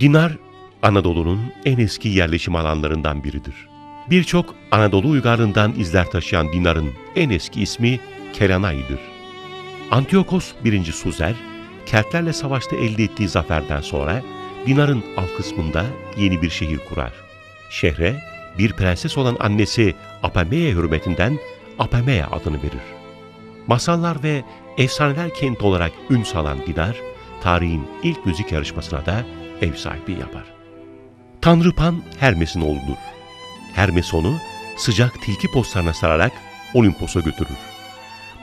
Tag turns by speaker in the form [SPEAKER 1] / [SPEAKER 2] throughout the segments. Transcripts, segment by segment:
[SPEAKER 1] Dinar, Anadolu'nun en eski yerleşim alanlarından biridir. Birçok Anadolu uygarlığından izler taşıyan Dinar'ın en eski ismi Kelanay'dır. Antiyokos I. Suzer, Keltlerle savaşta elde ettiği zaferden sonra Dinar'ın alt kısmında yeni bir şehir kurar. Şehre bir prenses olan annesi Apamea hürmetinden Apamea adını verir. Masallar ve efsaneler kent olarak ün salan Dinar, tarihin ilk müzik yarışmasına da ev sahipliği yapar. Tanrı Pan Hermes'in oğludur. Hermes onu sıcak tilki postlarına sararak Olimpos'a götürür.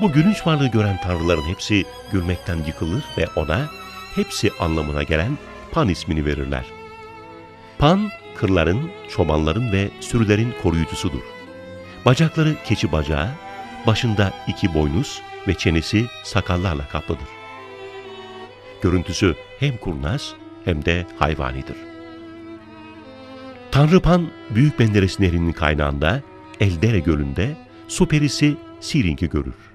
[SPEAKER 1] Bu gülünç varlığı gören tanrıların hepsi gülmekten yıkılır ve ona hepsi anlamına gelen Pan ismini verirler. Pan, kırların, çobanların ve sürülerin koruyucusudur. Bacakları keçi bacağı, başında iki boynuz ve çenesi sakallarla kaplıdır. Görüntüsü hem kurnaz hem de hayvanidir. Tanrı Pan, Büyük Menderes Nehri'nin kaynağında, Eldere Gölü'nde su perisi Sirink'i görür.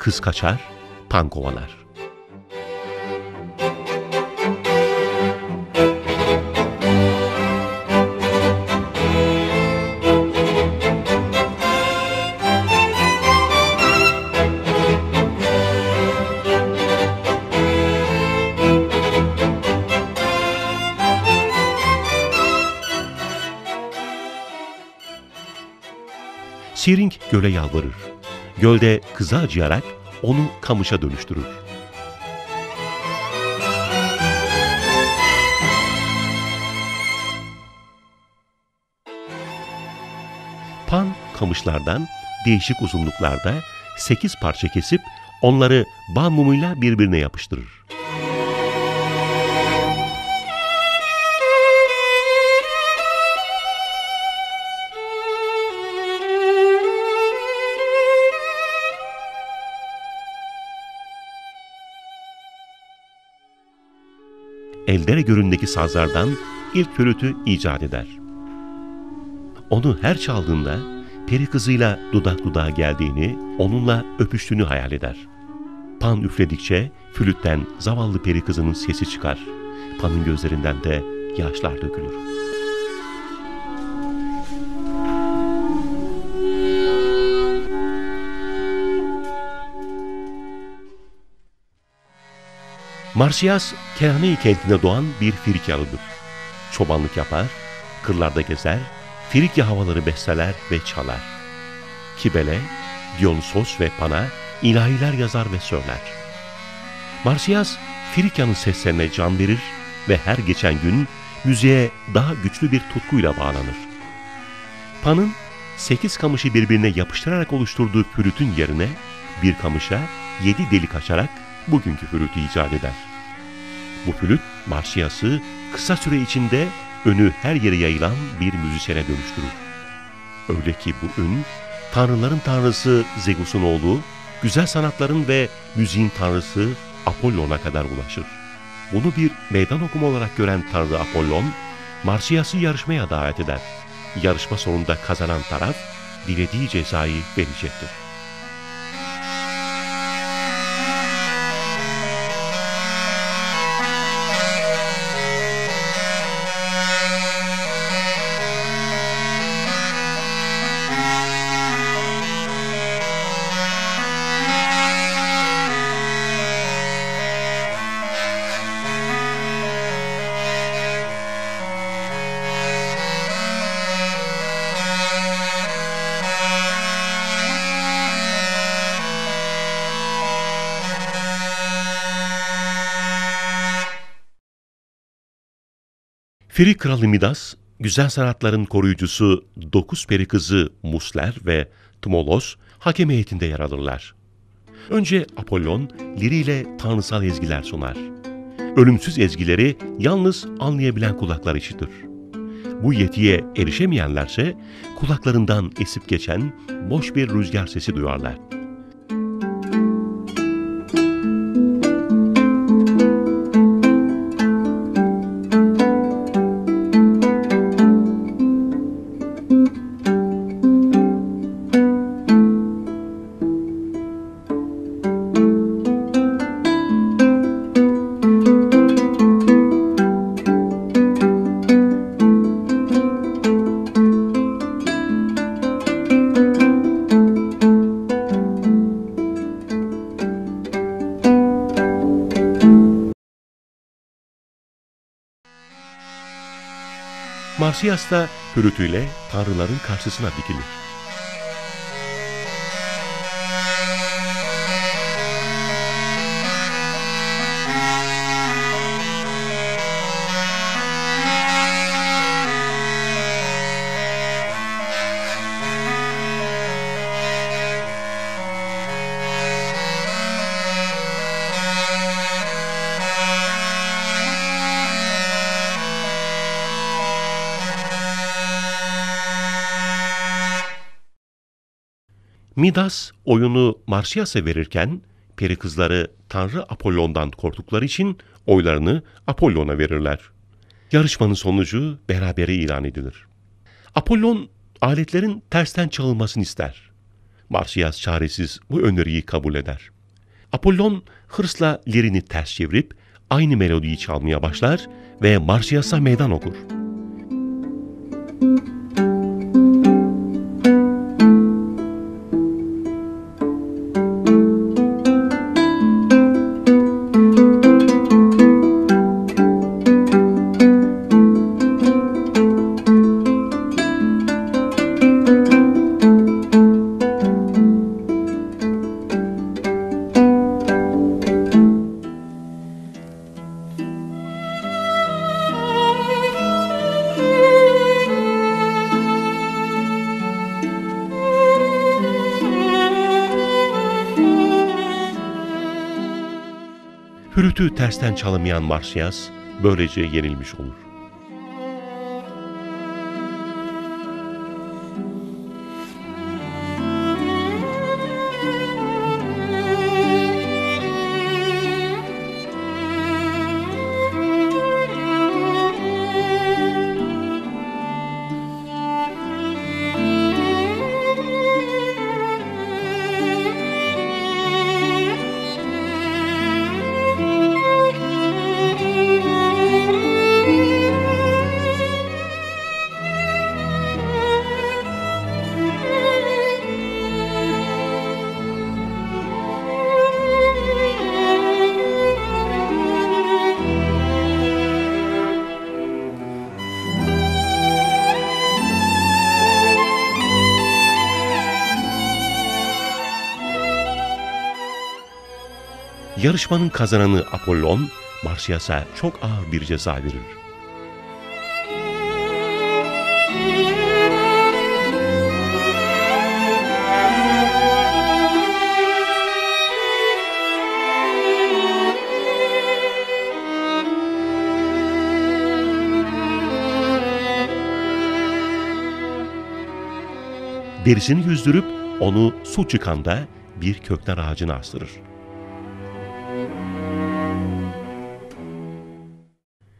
[SPEAKER 1] Kız kaçar, pan kovalar. Sirink göle yalvarır. Gölde kıza acıyarak onu kamışa dönüştürür. Pan kamışlardan değişik uzunluklarda sekiz parça kesip onları bal mumuyla birbirine yapıştırır. Eldere göründeki sazlardan ilk flütü icat eder. Onu her çaldığında peri kızıyla dudak dudağa geldiğini, onunla öpüştüğünü hayal eder. Pan üfledikçe flütten zavallı peri kızının sesi çıkar. Pan'ın gözlerinden de yaşlar dökülür. Marsiyas, Kenani kentinde doğan bir Frikyalıdır. Çobanlık yapar, kırlarda gezer, Frikya havaları besler ve çalar. Kibele, Dionysos ve Pan'a ilahiler yazar ve söyler. Marsiyas, Frikya'nın seslerine can verir ve her geçen gün müziğe daha güçlü bir tutkuyla bağlanır. Pan'ın sekiz kamışı birbirine yapıştırarak oluşturduğu flütün yerine bir kamışa yedi delik açarak bugünkü flütü icat eder. Bu flüt marşiyası kısa süre içinde önü her yere yayılan bir müzisyene dönüştürür. Öyle ki bu ün, tanrıların tanrısı Zeus'un oğlu, güzel sanatların ve müziğin tanrısı Apollon'a kadar ulaşır. Bunu bir meydan okuma olarak gören tanrı Apollon, Marsiyas'ı yarışmaya davet eder. Yarışma sonunda kazanan taraf, dilediği cezayı verecektir. Firi kralı Midas, güzel sanatların koruyucusu dokuz peri kızı Musler ve Tmolos hakem heyetinde yer alırlar. Önce Apollon liriyle tanrısal ezgiler sunar. Ölümsüz ezgileri yalnız anlayabilen kulaklar işitir. Bu yetiye erişemeyenlerse kulaklarından esip geçen boş bir rüzgar sesi duyarlar. Marsyas da hürütüyle tanrıların karşısına dikilir. Midas oyunu Marsyas'a verirken peri kızları Tanrı Apollon'dan korktukları için oylarını Apollon'a verirler. Yarışmanın sonucu berabere ilan edilir. Apollon aletlerin tersten çalınmasını ister. Marsyas çaresiz bu öneriyi kabul eder. Apollon hırsla lirini ters çevirip aynı melodiyi çalmaya başlar ve Marsyas'a meydan okur. Hürütü tersten çalamayan Marsyas böylece yenilmiş olur. Yarışmanın kazananı Apollon, Marsyas'a çok ağır bir ceza verir. Derisini yüzdürüp onu su çıkanda bir kökten ağacına astırır.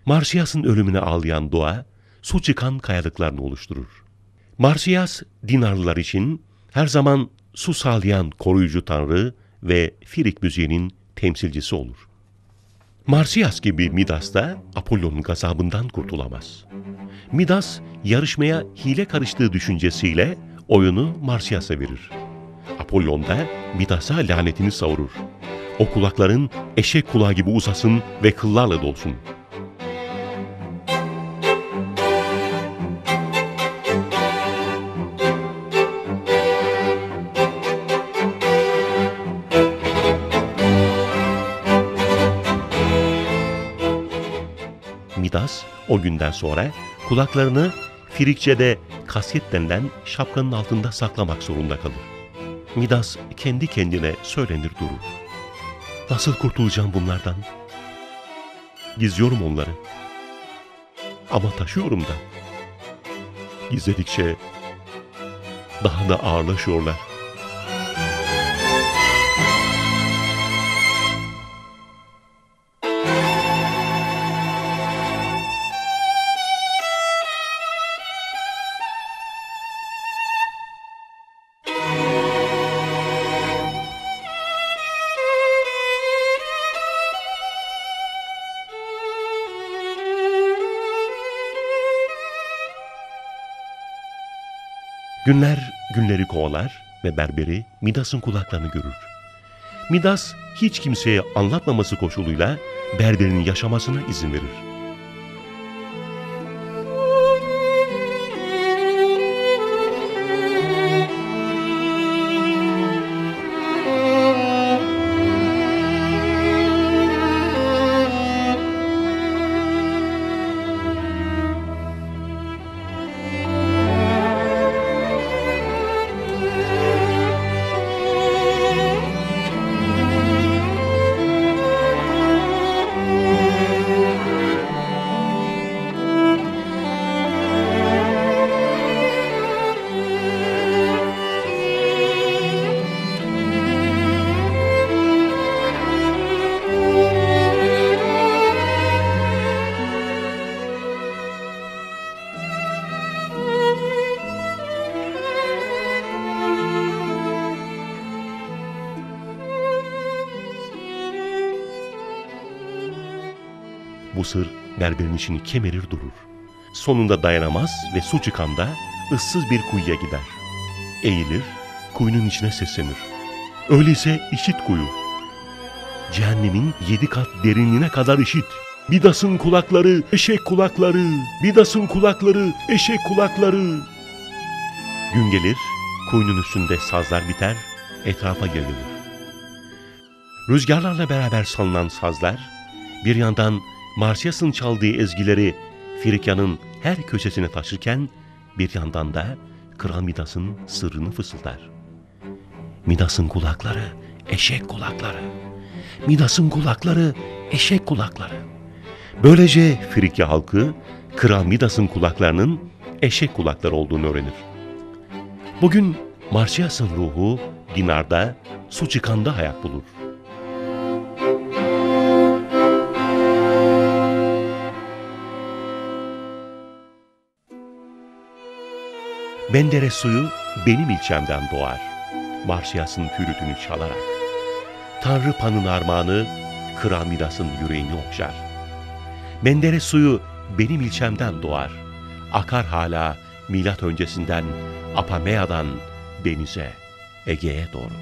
[SPEAKER 1] Marsyas'ın ölümüne ağlayan doğa, su çıkan kayalıklarını oluşturur. Marsyas, Dinarlılar için her zaman su sağlayan koruyucu tanrı ve Firik müziğinin temsilcisi olur. Marsyas gibi Midas da Apollon'un gazabından kurtulamaz. Midas, yarışmaya hile karıştığı düşüncesiyle oyunu Marsyas'a verir. Apollon da Midas'a lanetini savurur. O kulakların eşek kulağı gibi uzasın ve kıllarla dolsun.'' Midas o günden sonra kulaklarını Frikçe'de kasyet denilen şapkanın altında saklamak zorunda kalır. Midas kendi kendine söylenir durur. Nasıl kurtulacağım bunlardan? Gizliyorum onları. Ama taşıyorum da. gizledikçe daha da ağırlaşıyorlar. Günler günleri kovalar ve berberi Midas'ın kulaklarını görür. Midas hiç kimseye anlatmaması koşuluyla berberinin yaşamasına izin verir. Bu sır berberin içini kemirir durur. Sonunda dayanamaz ve su çıkanda ıssız bir kuyuya gider. Eğilir, kuyunun içine seslenir. Öyleyse işit kuyu. Cehennemin yedi kat derinliğine kadar işit. Bidas'ın kulakları, eşek kulakları, Bidas'ın kulakları, eşek kulakları. Gün gelir, kuyunun üstünde sazlar biter, etrafa yayılır. Rüzgarlarla beraber salınan sazlar, bir yandan Marsyas'ın çaldığı ezgileri Frikya'nın her köşesine taşırken, bir yandan da Kral Midas'ın sırrını fısıldar. Midas'ın kulakları, eşek kulakları. Midas'ın kulakları, eşek kulakları. Böylece Frikya halkı, Kral Midas'ın kulaklarının eşek kulakları olduğunu öğrenir. Bugün Marsyas'ın ruhu Dinar'da, su çıkanda hayat bulur. Menderes suyu benim ilçemden doğar. Marsyas'ın flütünü çalarak. Tanrı Pan'ın armağanı Kral Midas'ın yüreğini okşar. Menderes suyu benim ilçemden doğar. Akar hala milat öncesinden Apamea'dan denize, Ege'ye doğru.